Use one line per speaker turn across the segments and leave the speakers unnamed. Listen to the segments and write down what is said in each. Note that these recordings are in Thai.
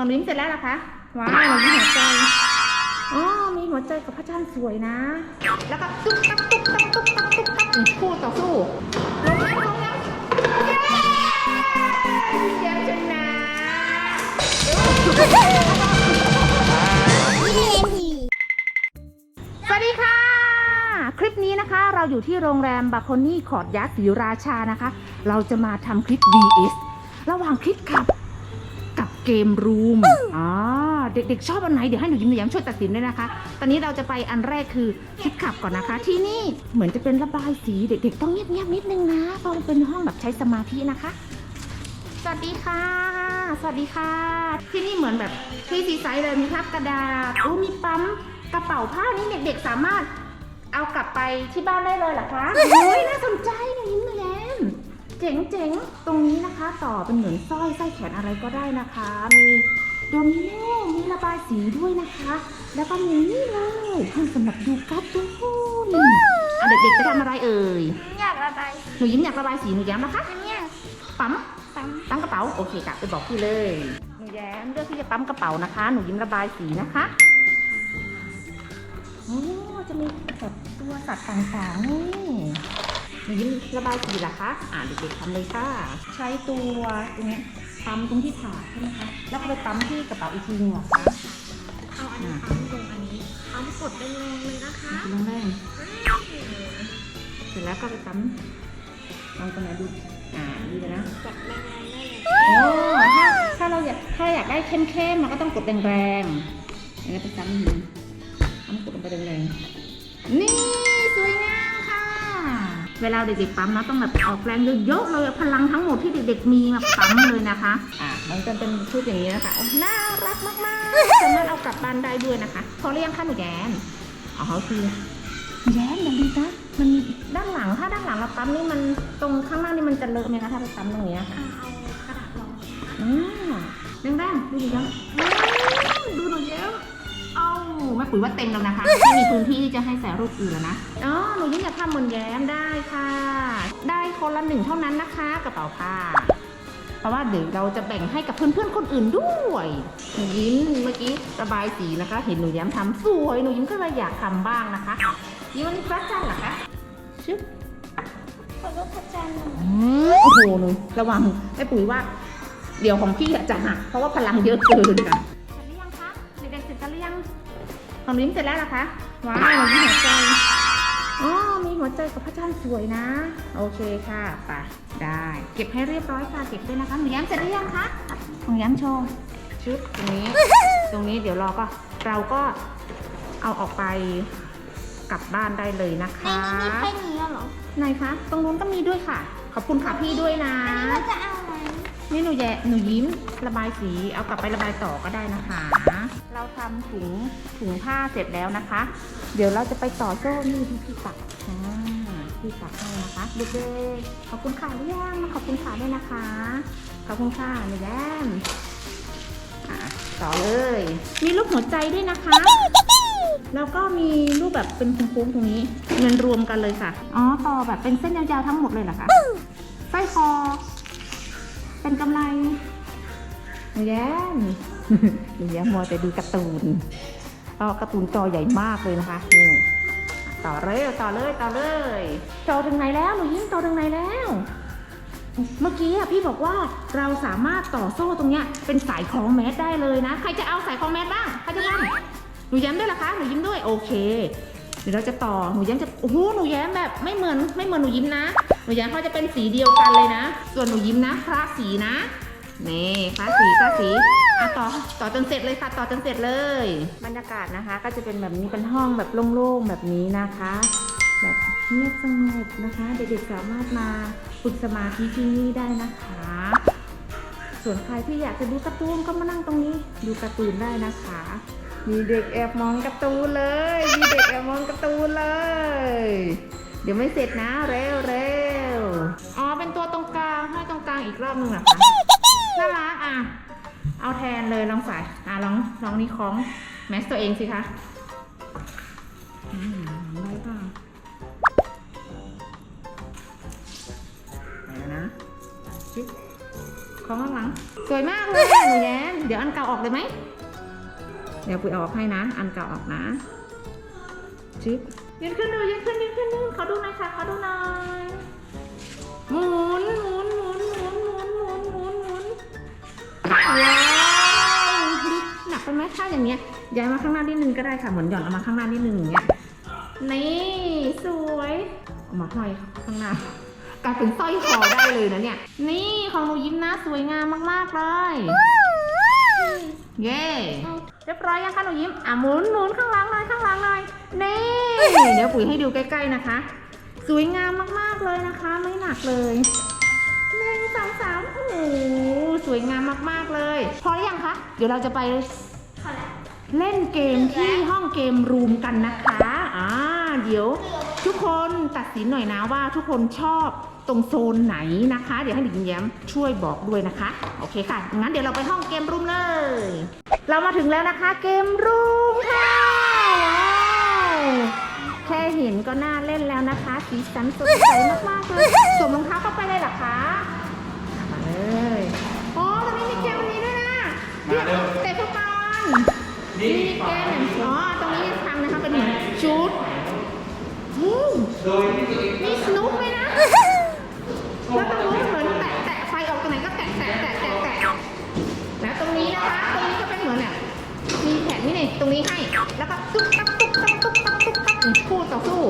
ของลิ้มเสร็จแล้วเหรอคะ ว้าว มีหัวใจ อ๋อ มีหัวใจกับพระจันทร์สวยนะ แล้วก็ตุ๊กตักตุ๊กตักตุ๊กตักตุ๊กตักนี่คู่ต่อสู้ลงแล้วลงแล้วเย้แย้มชนะสวัสดีค่ะ คลิปนี้นะคะเราอยู่ที่โรงแรมบาโคนี่คอร์ดยักษ์ศรีราชานะคะ เราจะมาทำคลิป VS ระหว่างคลิปขับ กับเกมรูมอ๋อเด็กๆชอบอันไหนเดี๋ยวให้หนูยิ้มหนูแย้มช่วยตัดสินด้วยนะคะ ตอนนี้เราจะไปอันแรกคือคลิปขับก่อนนะคะ ที่นี่เหมือนจะเป็นระบายสีเด็กๆ ต้องเงียบๆนิดนึงนะเพราะมันเป็นห้องแบบใช้สมาธินะคะ สวัสดีค่ะ สวัสดีค่ะ ที่นี่เหมือนแบบที่สีไซส์เลยมีภาพกระดาษโอ้มีปั๊มกระเป๋าผ้านี่เด็กๆสามารถเอากลับไปที่บ้านได้เลยเหรอคะโอ้ยน่าสนใจหนูยิ้มหนูแย้ม เจ๋งๆตรงนี้นะคะ ต่อเป็นเหมือนสร้อยไส้แขนอะไรก็ได้นะคะ มีโดมิโนมีระบายสีด้วยนะคะ แล้วก็มีนี่เลยห้องสำหรับดูการ์ตูนอะเด็กๆจะทำอะไรเอ่ย
อยากระบาย
หนูยิ้มอยากระบายสีหนูแย้มนะคะ
อันเนี้ย
ปั๊ม
ปั๊ม
ตั้งกระเป๋าโอเคค่ะไปบอกพี่เลย หนูแย้มเลือกที่จะปั๊มกระเป๋านะคะ หนูยิ้มระบายสีนะคะโอ้จะมีแบบตัวสัตว์ต่างๆนี่หนู ยิ้มระบายสีเหรอคะ อ่าเด็กๆทำเลยค่ะ ใช้ตัวตรงเนี้ยปั๊มตรงที่ถาดใช่ไหมคะ แล้วก็ไปปั๊มที่กระเป๋าอีกทีหนึงเหรอคะ
เอาอันนี้ปั๊มลงอันนี้ปั๊มกดแรงๆเลยนะคะ
ลงแรงเสร็จแล้วก็ไปปั๊มลองตรงไหนดู อ่าดีเลยนะ
กดแรงๆได้เลย
โอ้ถ้าถ้าเราอยากถ้าอยากได้เข้มๆเราก็ต้องกดแรงๆอย่างนี้ไปซ้ำหินต้องกดลงไปแรงๆนี่สวยงามค่ะ เวลาเด็กๆปั๊มนะต้องแบบออกแรงเยอะๆเลยพลังทั้งหมดที่เด็กๆมีมาปั๊มเลยนะคะอะมันจะเป็นชุดอย่างนี้นะคะโอ้น่ารักมากๆสามารถเอากลับบ้านได้ด้วยนะคะพอเรียงค่ะหนูแย้มอ๋อคือแย้มอย่างดีนะมันมีด้านหลังถ้าด้านหลังเราปั๊มนี่มันตรงข้างล่างนี่มันจะเลอะไหมคะถ้าไปปั๊มตรงนี้ค่ะ
เอาเอากระดาษรอง
อืมแดงๆดูดิยังดูหนูเยอะเอ้า แม่ปุ๋ยว่าเต็มแล้วนะคะ ไม่มีพื้นที่ที่จะให้ใส่รูปอื่นแล้วนะอ๋อหนูยิ้มอยากทำเหมือนแย้มได้ค่ะ ได้คนละหนึ่งเท่านั้นนะคะ กระเป๋าผ้าเพราะว่าเดี๋ยวเราจะแบ่งให้กับเพื่อนๆคนอื่นด้วยหนูยิ้มเมื่อกี้ระบายสีนะคะ เห็นหนูยิ้มทำสวยหนูยิ้มก็เลยอยากทำบ้างนะคะยิ้มวันนี้พระจันทร์เหรอคะชึบ
ขอรูปพระจันทร์หน่อย
โอ้โหหนูระวังแม่ปุ๋ยว่า เดี๋ยวของพี่อะจะหักเพราะว่าพลังเยอะเกินค่ะ ของลิ้มเสร็จแล้วเหรอคะว้าวมีหัวใจอ๋อมีหัวใจกับพระจันทร์สวยนะ โอเคค่ะไปได้ เก็บให้เรียบร้อยค่ะเก็บด้วยนะคะหนูแย้มเสร็จหรือยังคะหนูแย้มโชว์ชุดตรงนี้ ตรงนี้เดี๋ยวรอก็เราก็เอาออกไปกลับบ้านได้เลยนะคะ
ในนี้มีแค่นี้เหรอ
ไหนคะตรงนู้นก็มีด้วยค่ะ ขอบคุณค่ะพี่ด้วยนะ
อันนี้เราจะเอาไหม
นี่หนูแยะหนูยิ้มระบายสีเอากลับไประบายต่อก็ได้นะคะ เราทำถุงถุงผ้าเสร็จแล้วนะคะ เดี๋ยวเราจะไปต่อโซ่นี่ที่พี่ตักอ่าพี่ตักให้นะคะเด็กๆขอบคุณค่ะหรือยังขอบคุณค่ะด้วยนะคะ ขอบคุณค่ะหนูแย้มอะต่อเลย มีรูปหัวใจด้วยนะคะ แล้วก็มีรูปแบบเป็นโค้งๆตรงนี้เงินรวมกันเลยค่ะ อ๋อต่อแบบเป็นเส้นยาวๆทั้งหมดเลยเหรอคะสร้อยคอ เป็นกำไรหนูแย้มหนูแย้มมัวแต่ดูการ์ตูนเพราะการ์ตูนจอใหญ่มากเลยนะคะนี่ต่อเลยต่อเลยต่อเลยจอถึงไหนแล้วหนูยิ้มจอถึงไหนแล้ว เมื่อกี้อะพี่บอกว่าเราสามารถต่อโซ่ตรงเนี้ยเป็นสายคล้องแมสได้เลยนะ ใครจะเอาสายคล้องแมสบ้างใครจะทำหนูแย้มด้วยเหรอคะหนูยิ้มด้วยโอเค ดี๋ยวเราจะต่อหนูแย้มจะโอ้โหหนูแย้มแบบไม่เหมือนไม่เหมือนหนูยิ้มนะ หนูแย้มเขาจะเป็นสีเดียวกันเลยนะ ส่วนหนูยิ้มนะคลาสสีนะนี่คลาสสีคลาสสีอะต่อต่อจนเสร็จเลยค่ะต่อจนเสร็จเลยบรรยากาศนะคะ ก็จะเป็นแบบนี้เป็นห้องแบบโล่งๆแบบนี้นะคะ แบบเงียบสงบนะคะ เด็กๆสามารถมาฝึกสมาธิที่นี่ได้นะคะ ส่วนใครที่อยากจะดูการ์ตูนก็มานั่งตรงนี้ดูการ์ตูนได้นะคะ มีเด็กแอบมองการ์ตูนเลย มีเด็กแอบมองการ์ตูนเลย เดี๋ยวไม่เสร็จนะเร็วเร็วอ๋อเป็นตัวตรงกลางให้ตรงกลางอีกรอบหนึ่งเหรอคะน่ารักอะ เอาแทนเลยลองใส่อะลองลองนี่ของแมสตัวเองสิคะอืมได้เปล่าไปแล้วนะจิ๊บของข้างหลัง สวยมากเลยหนูแย้มเดี๋ยวอันเก่าออกเลยไหม เดี๋ยวปุ๋ยออกให้นะ อันเก่าออกนะชึบยืนขึ้นดูยืนขึ้นยืนขึ้นยืนขอดูหน่อยค่ะเขอดูหน่อยหมุนหมุนหมุนหมุนหมุนหมุนหมุนหมุนว้าวหนักไปไหมถ้าอย่างเงี้ยย้ายมาข้างหน้านิดนึงก็ได้ค่ะเหมือนหย่อนเอามาข้างหน้านิดนึงอย่างเงี้ยนี่สวยเอามาห้อยข้างหน้ากลายเป็นสร้อยคอได้เลยนะเนี่ย นี่ของหนูยิ้มนะสวยงามมากๆเลย เย้ เรียบร้อยยังคะหนูยิ้มอะหมุนหมุนข้างหลังหน่อยข้างหลังหน่อยนี่เดี๋ยวปุ๋ยให้ดูใกล้ๆนะคะ สวยงามมากๆเลยนะคะ ไม่หนักเลยหนึ่งสองสามโอ้โหสวยงามมากๆเลย พอหรือยังคะเดี๋ยวเราจะไป
พอแล้ว
เล่นเกมที่ห้องเกมรูมกันนะคะอ่าเดี๋ยวทุกคนตัดสินหน่อยนะว่าทุกคนชอบ ตรงโซนไหนนะคะ เดี๋ยวให้หลิงแย้มช่วยบอกด้วยนะคะ โอเคค่ะ งั้นเดี๋ยวเราไปห้องเกมรูมเลย เรามาถึงแล้วนะคะ เกมรูมค่ะว้าวแค่เห็นก็น่าเล่นแล้วนะคะ สีสันสดใสมากๆเลยสวมรองเท้าเข้าไปเลยเหรอคะมาเลยโอ้ตรงนี้มีเกมอันนี้ด้วยนะเรียกเตะฟุตบอลนี่เกมอ๋อตรงนี้ทำนะคะเป็นชุดอืมมีสนุกไหมน ตรงนี้ให้ แล้วก็ตุ๊กตักตุ๊กตักตุ๊กตักตุ๊กตักนี่คู่ต่อสู้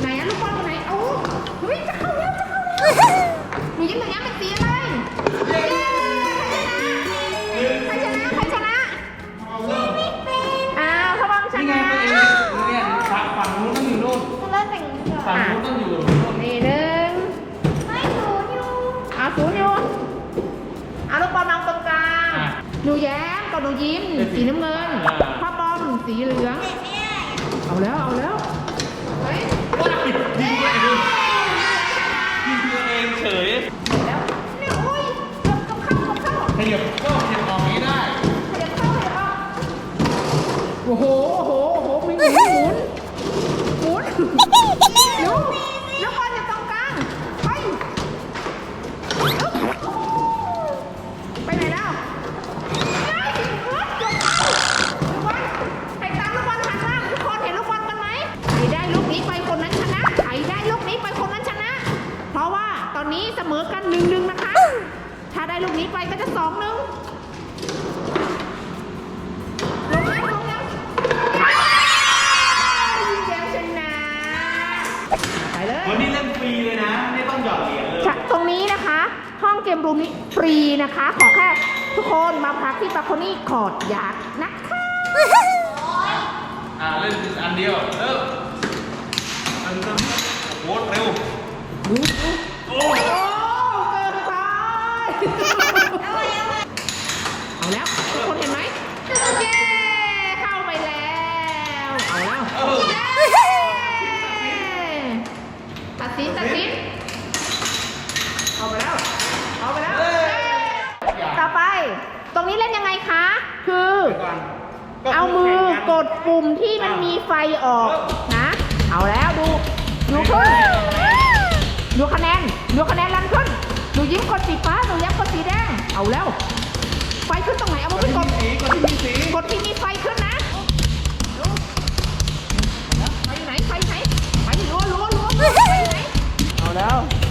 ไหนอะลูกบอลตรงไหนโอ้เฮ้ยจะเข้าแล้วจะเข้าแล้วหนูยิ้มหนูยิ้มเป็นสีอะไรเย้ใครชนะใครชนะอ้าวเขาบังช
นี่ไง
นะ
ตัวเองเนี่ยฝั่งฝั่งนู้นต้องอยู่นู่น
เริ่มแต่งเถ
ฝั่ง
อะ
นู้นต้องอยู่นู่น
นี่หนึ่ง
ไม่ศูนย์อยู่
เอาศูนย์อยู่เอาลูกบอลวางตรงกลางหนูแย้มกับหนูยิ้มสีน้ำเงินพ่อบอม สีเหลือง
เด็กไม่ได้
เอาแล้ว เอาแล้วเฮ้ย
ว้ายยิงตัวเองยิงตัวเองเฉย
แล้วเนี่ยโอ้ยเกือบเข้าเข้าเข้า
ขยับก็ขยับออกนี้ได้
ขยับเข้าขยับออกโอ้โห โอ้โห โอ้โหมีหมุนหมุนหมุน ได้ลูกนี้ไปก็จะสองหนึ่งลงยังลงยังยิงแย้มชนะไปเลย
วันนี้เล่นฟรีเลยนะ ไม่ต้องหยอดเหรียญเลย
ค่ะตรงนี้นะคะ ห้องเกมรูมนี้ฟรีนะคะ ขอแค่ทุกคนมาพักที่บาโคนี่คอร์ดยาร์ดนะคะ
อ่าเล่นอันเดียวเริ่มอันเริ่มโคตรเร็ว
ดูดู สินตัดสินเอาไปแล้วเอาไปแล้วต่อไป ตรงนี้เล่นยังไงคะ คือ
ก่อน
เอามือกดปุ่มที่มันมีไฟออกนะ เอาแล้วดู ดูขึ้นดูคะแนนดูคะแนนลันขึ้นดูยิ้มกดสีฟ้าดูย้ำกดสีแดง เอาแล้ว ไฟขึ้นตรงไหน เอามือไปกด
สีก่อนที่มีสี
กดที่มีไฟขึ้นนะ แล้ว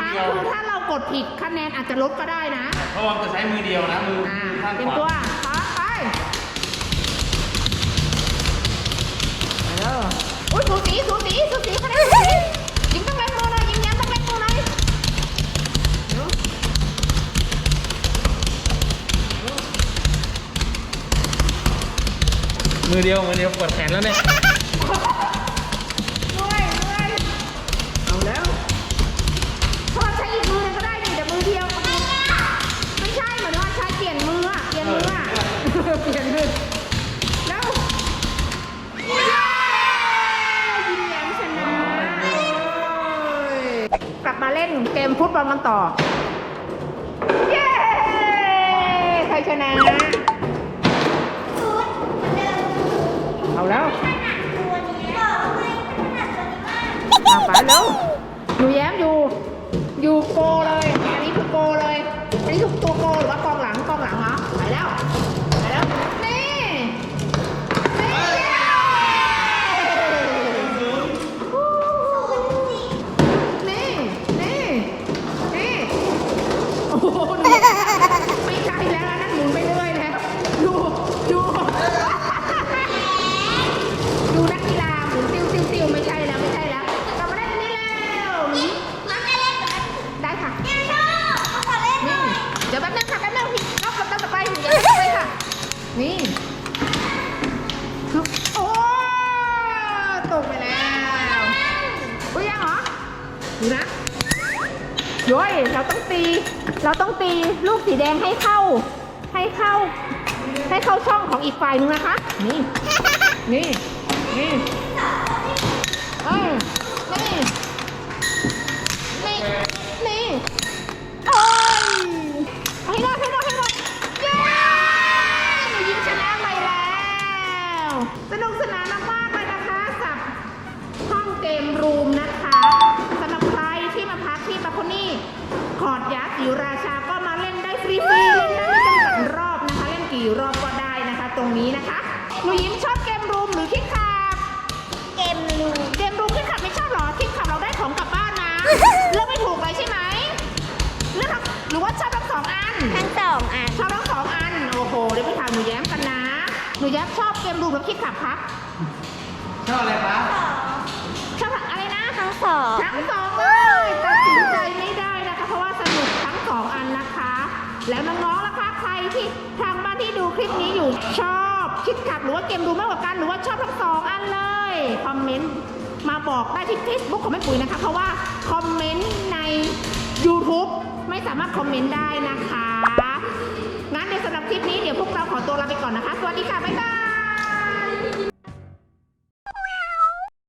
อม
ใช้
บาง
มื
ค
อ
รั้ง
เดียว
คือถ้าเรากดผิดคะแนนอาจจะลดก็ได้นะ
พอวอมจะใช้มือเดียวนะมือ
อ่า
ข้าง
เตรียม
ข
ตัว
วา
พร้อมไปไปเร็วอุ้ยสูสีสูสีสูสีคะแนนสูสียิ้มต้องแรงมือหน่อยยิ้มแย้มต้องแรงมือหน่อยเดี๋ยว
มือเดียวมือเดียวปวดแขนแล้วเนี่ย
เล่นเกมฟุตบอลกันต่อ เย้ ใครชนะ เอาแล้วเอาไปแล้วหนูแย้มอยู่ อยู่โกเลย เราต้องตีลูกสีแดงให้เข้า ให้เข้า ให้เข้าช่องของอีกฝ่ายนึงนะคะ นี่ นี่ นี่เออ หนูยิ้มชอบเกมรูมหรือคิดขาบเกมรูมคิดขับไม่ชอบเหรอคิดขับเราได้ของกลับบ้านนะ เลือกไม่ถูกเลยใช่ไหมเลือกทั้งหรือว่าชอบทั้งสองอัน
ทั้งสองอัน
ชอบทั้งสองอัน โอ้โห เดี๋ยวไปถามหนูแย้มกันนะ หนูแย้มชอบเกมรูมหรือคิดขับคะ
ชอบอะไรคะ
ชอบอะไรนะ
ทั้งสอง
ทั้งสองเลยตัดสินใจไม่ได้นะคะ เพราะว่าสนุกทั้งสองอันนะคะ แล้วน้องๆล่ะคะ ใครที่ทางบ้านที่ดูคลิปนี้อยู่ชอบ คิดขัดหรือว่าเกมดูมมากกว่ากันหรือว่าชอบทั้งสองอันเลยคอมเมนต์มาบอกได้ที่ Facebook ของแม่ปุ๋ยนะคะ เพราะว่าคอมเมนต์ใน YouTube ไม่สามารถคอมเมนต์ได้นะคะงั้นในสำหรับคลิปนี้เดี๋ยวพวกเราขอตัวลาไปก่อนนะคะ สวัสดีค่ะ บ๊ายบาย